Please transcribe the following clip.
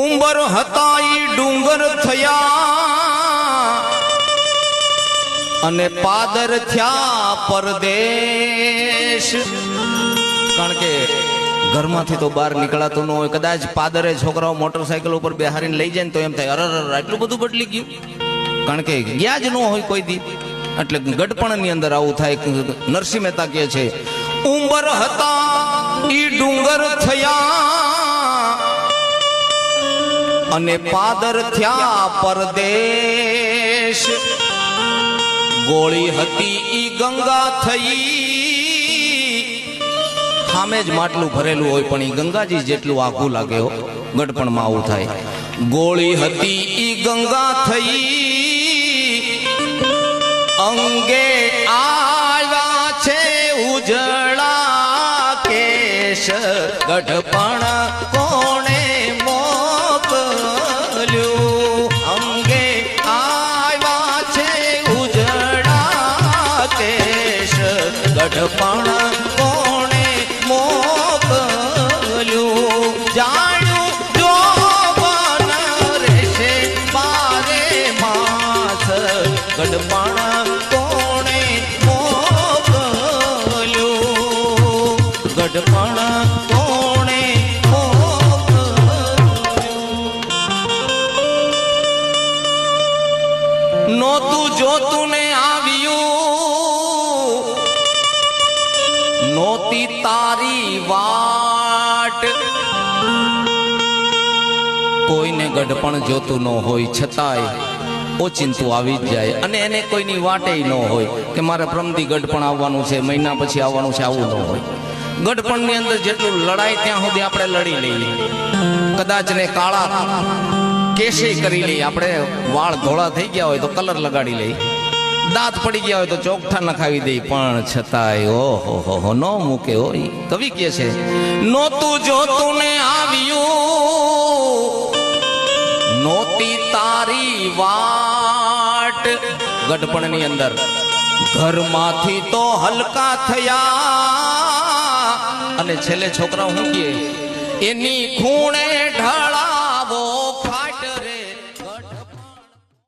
ઉંબર હતા ઈ ડુંગર થયા અને પાદર થયા પરદેશ. કારણ કે ઘરમાંથી તો બહાર નીકળાતું ન હોય, કદાચ પાદરે છોકરાઓ મોટરસાયકલ ઉપર બેહારીને લઈ જાય ને તો એમ થાય, અરર અરે આટલું બધું બદલી ગયું. કારણ કે ગયા જ ન હોય કોઈ દી. એટલે ગઢપણની અંદર આવું થાય, નરસિંહ મહેતા કહે છે, ઉંબર હતા ઈ ડુંગર થયા અને પાદર થયા પરદેશ. ગોળી હતી ઈ ગંગા થઈ. સામે જ માટલું ભરેલું હોય પણ ઈ ગંગાજી જેટલું આખું લાગે હો ગડપણમાં આવું થાય. ગોળી હતી ઈ ગંગા થઈ. અંગે આવ્યા છે ઉજળા કેશ. ગઢપણ કોણે ગઢપણ કોણે મોકલ્યું જાણ્યું જો બન રહેશે બારે માસ. ગઢપણ કોણે મોકલ્યું ગઢપણ કોણે મોકલ્યું નોતું જોતું ને આવ્યું વાટ. કોઈને ગઢપણ જોતું ન હોય, છતાંય ઓચિંતું આવી જ જાય. અને એને કોઈની વાટે ન હોય કે મારે પ્રમદી ગઢપણ આવવાનું છે, મહિના પછી આવવાનું છે, આવું ન હોય. ગઢપણની અંદર જેટલું લડાય ત્યાં સુધી આપણે લડી લઈએ. કદાચ ને કાળા કેસે કરી લઈએ. આપણે વાળ ધોળા થઈ ગયા હોય તો કલર લગાડી લઈએ. દાંત પડી ગયા હોય તો ચોકઠા નખાવી દે, પણ છતાંય, ઓહો, હો હો, ન મૂકે હોય કવિ કે છે, નોતું જોતું ને આવ્યું, નોતી તારી વાટ. ગઢપણની અંદર, ઘરમાંથી તો હલકા થયા. અને છેલ્લે છોકરા હું કહે, એની ખૂણે